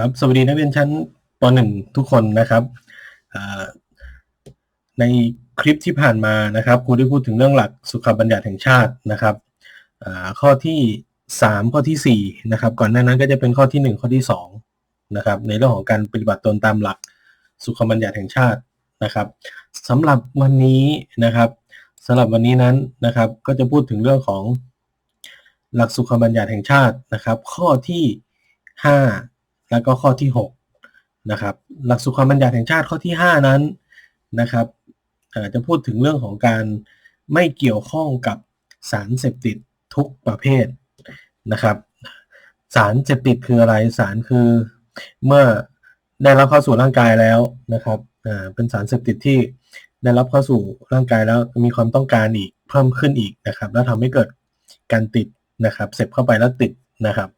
ครับสวัสดีนักเรียนชั้นป .1 ทุกคนนะครับในคลิปที่ผ่านมานะครับครูได้พูดถึงเรื่องหลักสุขบัญญัติแห่งชาตินะครับข้อที่ 3 ข้อที่ 4 นะครับ ก่อนหน้านั้นก็จะเป็นข้อที่ 1 ข้อที่2นะครับในเรื่องของการปฏิบัติตนตามหลักสุขบัญญัติแห่งชาตินะครับสำหรับวันนี้นะครับสำหรับวันนี้นั้นนะครับก็จะพูดถึงเรื่องของหลักสุขบัญญัติแห่งชาตินะครับ ข้อที่ 5 แล้วก็ข้อที่6นะครับหลักสุขบัญญัติแห่งชาติข้อที่ 5 นั้นนะครับจะพูดถึงเรื่องของการไม่เกี่ยวข้องกับสารเสพติดทุกประเภทนะครับสารเสพติดคืออะไรสารคือเมื่อได้รับเข้าสู่ร่างกายแล้วนะครับเป็นสารเสพติดที่ได้รับเข้าสู่ร่างกายแล้วมีความต้องการอีกเพิ่มขึ้นอีกนะครับ แล้วทำให้เกิดการติดนะครับเสพเข้าไปแล้วติดนะครับ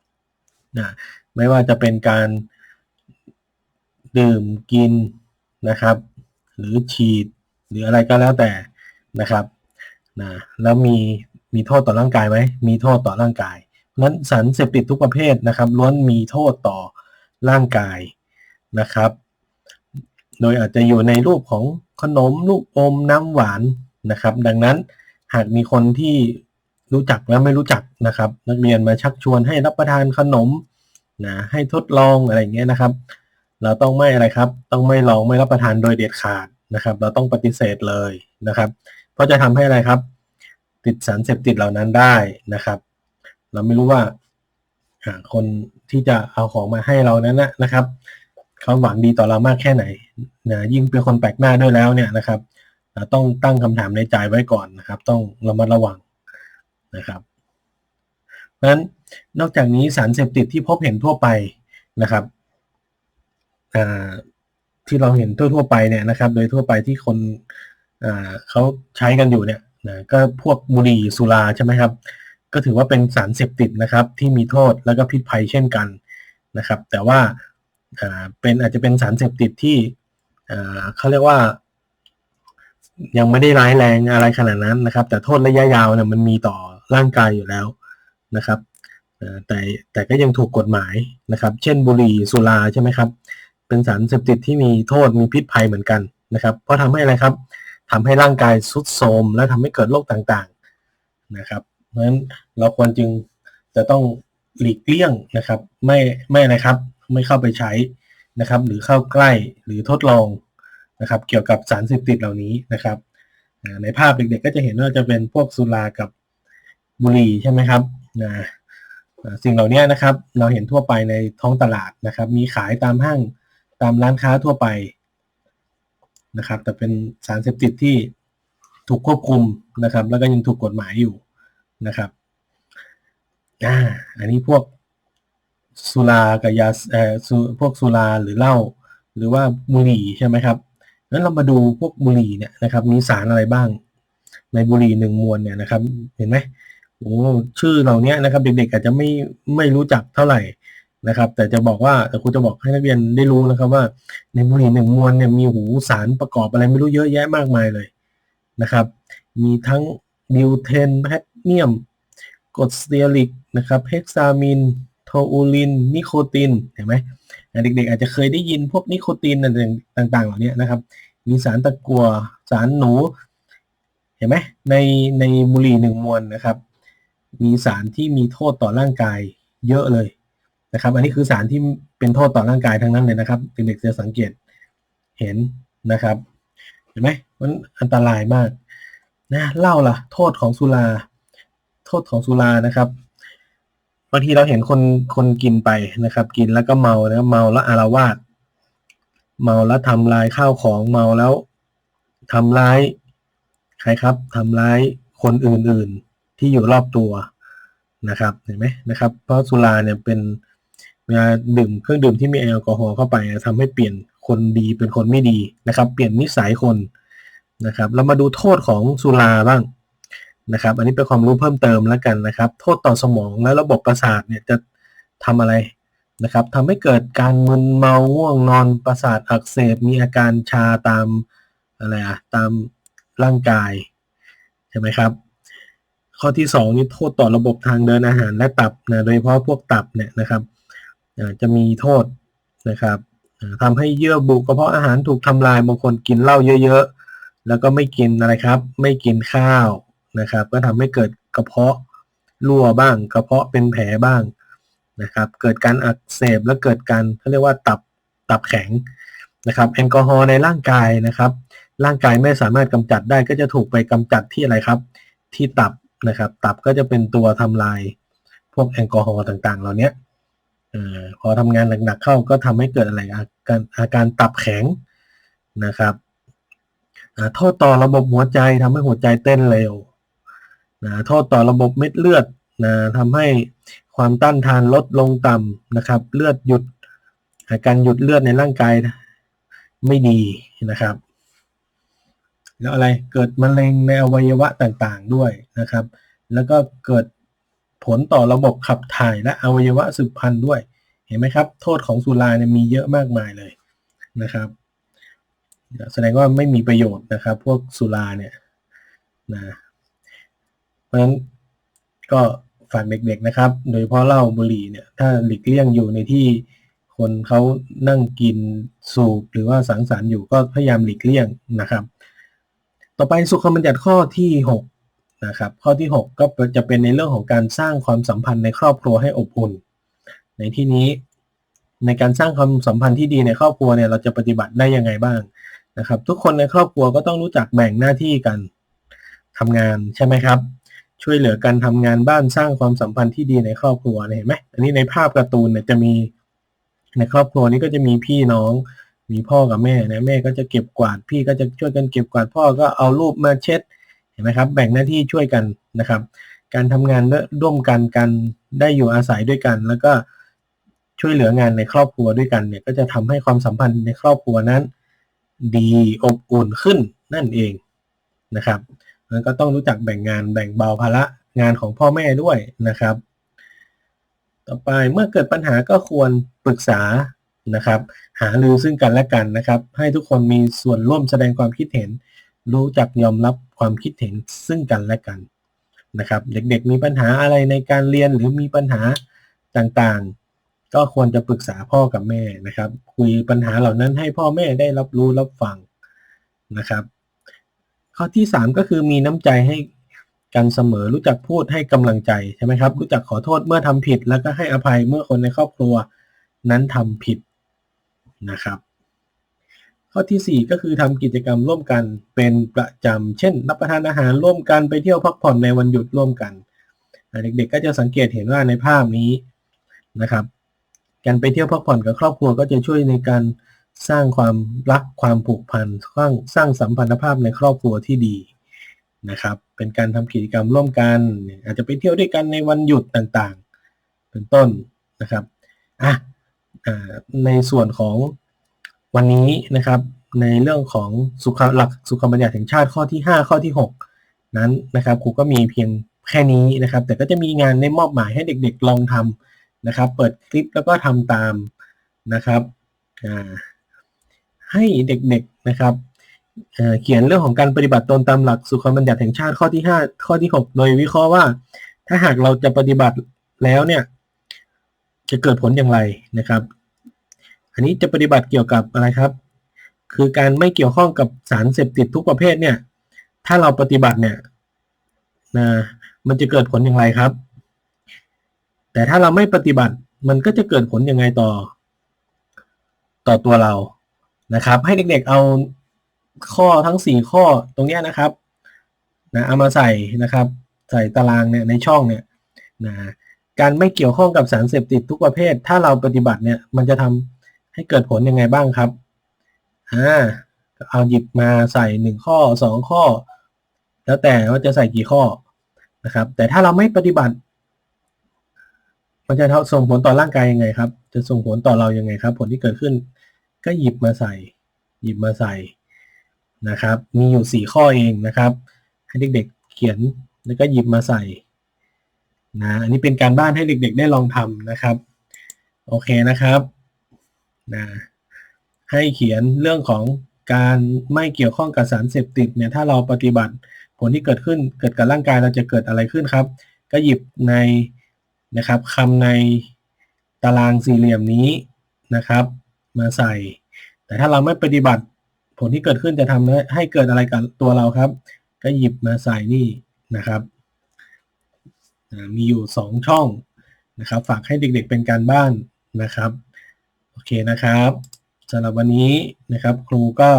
ไม่ว่าจะเป็นการดื่มกินนะครับ หรือฉีดหรืออะไรก็แล้วแต่นะครับนะแล้วมีมีโทษต่อร่างกายไหมมีโทษต่อร่างกายนั้นสารเสพติดทุกประเภทนะครับล้วนมีโทษต่อร่างกายนะครับ โดยอาจจะอยู่ในรูปของขนมลูกอมน้ำหวานนะครับ ดังนั้นหากมีคนที่รู้จักและไม่รู้จักนะครับ นักเรียนมาชักชวนให้รับประทานขนม นะให้ทดลองอะไรเงี้ยนะครับ เราต้องไม่อะไรครับ ต้องไม่ลองไม่รับประทานโดยเด็ดขาดนะครับ เราต้องปฏิเสธเลยนะครับ เพราะจะทำให้อะไรครับ ติดสารเสพติดเหล่านั้นได้นะครับ เราไม่รู้ว่าคนที่จะเอาของมาให้เรานั้นนะครับเขาหวังดีต่อเรามากแค่ไหนนะยิ่งเป็นคนแปลกหน้าด้วยแล้วเนี่ยนะครับต้องตั้งคำถามในใจไว้ก่อนนะครับ ต้องระมัดระวังนะครับเพราะฉะนั้น นอกจากนี้สารเสพติดที่พบเห็นทั่วไปนะครับที่เราเห็นทั่วๆไปเนี่ยนะครับ โดยทั่วไปที่คนเขาใช้กันอยู่เนี่ยนะก็พวกบุหรี่สุราใช่ไหมครับ ก็ถือว่าเป็นสารเสพติดนะครับ ที่มีโทษแล้วก็พิษภัยเช่นกันนะครับ แต่ว่าเป็นอาจจะเป็นสารเสพติดที่เขาเรียกว่า ยังไม่ได้ร้ายแรงอะไรขนาดนั้นนะครับ แต่โทษระยะยาวเนี่ยมันมีต่อร่างกายอยู่แล้วนะครับ แต่แต่ก็ยังถูกกฎหมายนะครับ เช่นบุหรี่สุราใช่ไหมครับ เป็นสารเสพติดที่มีโทษมีพิษภัยเหมือนกันนะครับ เพราะทำให้อะไรครับทำให้ร่างกายสุดโทรมและทำให้เกิดโรคต่างๆนะครับ เพราะฉะนั้นเราควรจึงจะต้องหลีกเลี่ยงนะครับ ไม่ไม่นะไรครับ ไม่เข้าไปใช้นะครับ หรือเข้าใกล้หรือทดลองนะครับ เกี่ยวกับสารเสพติดเหล่านี้นะครับในภาพเด็กๆก็จะเห็นว่าจะเป็นพวกสุรากับบุหรี่ใช่ไหมครับนะ สิ่งเหล่านี้นะครับ เราเห็นทั่วไปในท้องตลาดนะครับ มีขายตามห้างตามร้านค้าทั่วไปนะครับ แต่เป็นสารเสพติดที่ถูกควบคุมนะครับ แล้วก็ยังถูกกฎหมายอยู่นะครับอ่าอันนี้พวกสุรากับยาเอ่อพวกสุราหรือเหล้าหรือว่าบุหรี่ใช่ไหมครับนั้นเรามาดูพวกบุหรี่เนี่ยนะครับ มีสารอะไรบ้าง ในบุหรี่หนึ่งมวลเนี่ยนะครับ เห็นไหม โอ้ชื่อเหล่านี้นะครับ เด็กๆอาจจะไม่ไม่รู้จักเท่าไหร่นะครับ แต่จะบอกว่าแต่ครูจะบอกให้นักเรียนได้รู้นะครับว่าในบุหรี่หนึ่งมวลเนี่ยมีหูสารประกอบอะไรไม่รู้เยอะแยะมากมายเลยนะครับ มีทั้งนิวเทนแพทเนียมกรดสเตียริกนะครับเฮกซามินโทอูลิน นิโคตินเห็นไหมเด็กๆอาจจะเคยได้ยินพวกนิโคตินต่างๆเหล่านี้นะครับ มีสารตะกัวสารหนู เห็นไหมในในบุหรี่หนึ่งมวลนะครับ มีสารที่มีโทษต่อร่างกายเยอะเลยนะครับ อันนี้คือสารที่เป็นโทษต่อร่างกายทั้งนั้นเลยนะครับเด็กๆจะสังเกตเห็นนะครับ เห็นไหมมันอันตรายมากนะเล่าล่ะ โทษของสุรา โทษของสุรานะครับบางทีเราเห็นคนคนกินไปนะครับ กินแล้วก็เมานะเมาแล้วอารวาสเมาแล้วทำลายข้าวของเมาแล้วทำร้ายใครครับทำร้ายคนอื่นๆ ที่อยู่รอบตัวนะครับเห็นไหมนะครับ เพราะสุราเนี่ยเป็นเวลาดื่มเครื่องดื่มที่มีแอลกอฮอล์เข้าไปทำให้เปลี่ยนคนดีเป็นคนไม่ดีนะครับ เปลี่ยนนิสัยคนนะครับ เรามาดูโทษของสุราบ้างนะครับ อันนี้เป็นความรู้เพิ่มเติมแล้วกันนะครับ โทษต่อสมองและระบบประสาทเนี่ยจะทำอะไรนะครับทำให้เกิดการมึนเมาง่วงนอนประสาทอักเสบมีอาการชาตามอะไรอะตามร่างกายใช่ไหมครับ ข้อที่2นี่โทษต่อระบบทางเดินอาหารและตับนะโดยเฉพาะพวกตับเนี่ยนะครับจะมีโทษนะครับทำให้เยื่อบุกระเพาะอาหารถูกทำลายบางคนกินเหล้าเยอะๆ แล้วก็ไม่กินอะไรครับ ไม่กินข้าวนะครับ ก็ทำให้เกิดกระเพาะรั่วบ้าง กระเพาะเป็นแผลบ้างนะครับ เกิดการอักเสบและเกิดการเขาเรียกว่าตับตับแข็งนะครับแอลกอฮอล์ในร่างกายนะครับ ร่างกายไม่สามารถกำจัดได้ก็จะถูกไปกำจัดที่อะไรครับ ที่ตับ นะครับ ตับก็จะเป็นตัวทำลายพวกแอลกอฮอล์ต่างๆ เหล่านี้พอทำงานหนักๆเข้าก็ทำให้เกิดอะไรอาการอาการตับแข็งนะครับโทษต่อระบบหัวใจทำให้หัวใจเต้นเร็วนะโทษต่อระบบเม็ดเลือดนะทำให้ความต้านทานลดลงต่ำนะครับ เลือดหยุด อาการหยุดเลือดในร่างกายไม่ดีนะครับ แล้วอะไรเกิดมะเร็งในอวัยวะต่างๆด้วยนะครับ แล้วก็เกิดผลต่อระบบขับถ่ายและอวัยวะสืบพันธุ์ด้วย เห็นไหมครับ โทษของสุราเนี่ยมีเยอะมากมายเลยนะครับ แสดงว่าไม่มีประโยชน์นะครับ พวกสุราเนี่ยนะเพราะฉะนั้นก็ฝากเด็กๆนะครับ โดยเฉพาะเหล้าบุหรี่เนี่ยถ้าหลีกเลี่ยงอยู่ในที่คนเขานั่งกินสูบหรือว่าสังสรรค์อยู่ก็พยายามหลีกเลี่ยงนะครับ ต่อไปสุขบัญญัติข้อที่ 6 นะครับ ข้อที่ 6 ก็จะเป็นในเรื่องของการสร้างความสัมพันธ์ในครอบครัวให้อบอุ่น ในที่นี้ในการสร้างความสัมพันธ์ที่ดีในครอบครัวเนี่ยเราจะปฏิบัติได้ยังไงบ้างนะครับ ทุกคนในครอบครัวก็ต้องรู้จักแบ่งหน้าที่กันทำงานใช่ไหมครับ ช่วยเหลือกันทำงานบ้านสร้างความสัมพันธ์ที่ดีในครอบครัวเห็นไหมอันนี้ในภาพการ์ตูนเนี่ยจะมีในครอบครัวนี้ก็จะมีพี่น้อง มีพ่อกับแม่นะแม่ก็จะเก็บกวาดพี่ก็จะช่วยกันเก็บกวาดพ่อก็เอารูปมาเช็ดเห็นไหมครับ แบ่งหน้าที่ช่วยกันนะครับ การทำงานร่วมกันกันได้อยู่อาศัยด้วยกัน แล้วก็ช่วยเหลืองานในครอบครัวด้วยกันเนี่ยก็จะทำให้ความสัมพันธ์ในครอบครัวนั้น ดีอบอุ่นขึ้นนั่นเองนะครับแล้วก็ต้องรู้จักแบ่งงานแบ่งเบาภาระงานของพ่อแม่ด้วยนะครับ ต่อไปเมื่อเกิดปัญหาก็ควรปรึกษา นะครับ หารือซึ่งกันและกันนะครับ ให้ทุกคนมีส่วนร่วมแสดงความคิดเห็น รู้จักยอมรับความคิดเห็นซึ่งกันและกันนะครับ เด็กๆมีปัญหาอะไรในการเรียนหรือมีปัญหาต่างๆ ก็ควรจะปรึกษาพ่อกับแม่นะครับ คุยปัญหาเหล่านั้นให้พ่อแม่ได้รับรู้รับฟังนะครับ ข้อที่ 3 ก็คือมีน้ำใจให้กันเสมอรู้จักพูดให้กำลังใจใช่ไหมครับ รู้จักขอโทษเมื่อทำผิด แล้วก็ให้อภัยเมื่อคนในครอบครัวนั้นทำผิด นะครับ ข้อที่ 4 ก็คือทำกิจกรรมร่วมกันเป็นประจำเช่น รับประทานอาหารร่วมกันไปเที่ยวพักผ่อนในวันหยุดร่วมกัน เด็กๆก็จะสังเกตเห็นว่าในภาพนี้นะครับ การไปเที่ยวพักผ่อนกับครอบครัวก็จะช่วยในการสร้างความรักความผูกพันสร้างสร้างสัมพันธภาพในครอบครัวที่ดีนะครับ เป็นการทำกิจกรรมร่วมกัน อาจจะไปเที่ยวด้วยกันในวันหยุดต่างๆ เป็นต้นนะครับอะ ในส่วนของวันนี้นะครับ ในเรื่องของสุขหลักสุขบัญญัติแห่งชาติข้อที่ 5 ข้อที่ 6 นั้นนะครับครูก็มีเพียงแค่นี้นะครับ แต่ก็จะมีงานในมอบหมายให้เด็กๆลองทำนะครับ เปิดคลิปแล้วก็ทำตามนะครับให้เด็กๆนะครับเขียนเรื่องของการปฏิบัติตนตามหลักสุขบัญญัติแห่งชาติข้อที่ 5 ข้อที่ 6 โดยวิเคราะห์ว่า ถ้าหากเราจะปฏิบัติแล้วเนี่ยจะเกิดผลอย่างไรนะครับ อันนี้จะปฏิบัติเกี่ยวกับอะไรครับ คือการไม่เกี่ยวข้องกับสารเสพติดทุกประเภทเนี่ย ถ้าเราปฏิบัติเนี่ยนะมันจะเกิดผลอย่างไรครับ แต่ถ้าเราไม่ปฏิบัติมันก็จะเกิดผลยังไงต่อ ต่อตัวเรานะครับ ให้เด็กๆเอาข้อทั้ง 4 ข้อตรงนี้นะครับนะเอามาใส่นะครับ ใส่ตารางเนี่ยในช่องเนี่ยนะการไม่เกี่ยวข้องกับสารเสพติดทุกประเภท ถ้าเราปฏิบัติเนี่ยมันจะทำ ให้เกิดผลยังไงบ้างครับอ่าเอาหยิบมาใส่ 1 ข้อ 2 ข้อ แล้วแต่ว่าจะใส่กี่ข้อนะครับ แต่ถ้าเราไม่ปฏิบัติ มันจะส่งผลต่อร่างกายยังไงครับ จะส่งผลต่อเรายังไงครับ ผลที่เกิดขึ้น ก็หยิบมาใส่ หยิบมาใส่นะครับ มีอยู่ 4 ข้อเองนะครับ ให้เด็กๆเขียนแล้วก็หยิบมาใส่นะอันนี้เป็นการบ้านให้เด็กๆ ได้ลองทำนะครับ โอเคนะครับ นะให้เขียนเรื่องของการไม่เกี่ยวข้องกับสารเสพติดเนี่ยถ้าเราปฏิบัติผลที่เกิดขึ้นเกิดกับร่างกายเราจะเกิดอะไรขึ้นครับ ก็หยิบในนะครับคำในตารางสี่เหลี่ยมนี้นะครับ มาใส่ แต่ถ้าเราไม่ปฏิบัติผลที่เกิดขึ้นจะทำให้เกิดอะไรกับตัวเราครับ ก็หยิบมาใส่นี่นะครับมีอยู่สองช่องนะครับ ฝากให้เด็กๆเป็นการบ้านนะครับ อเคนะครับสำหรับวันนี้นะครับ ครูก็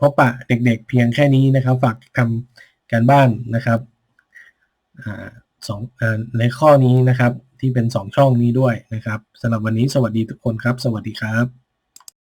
พบปะเด็กๆเพียงแค่นี้นะครับ ฝากทำการบ้านนะครับอสองอในข้อนี้นะครับที่เป็นสองช่องนี้ด้วยนะครับสำหรับวันนี้สวัสดีทุกคนครับ สวัสดีครับ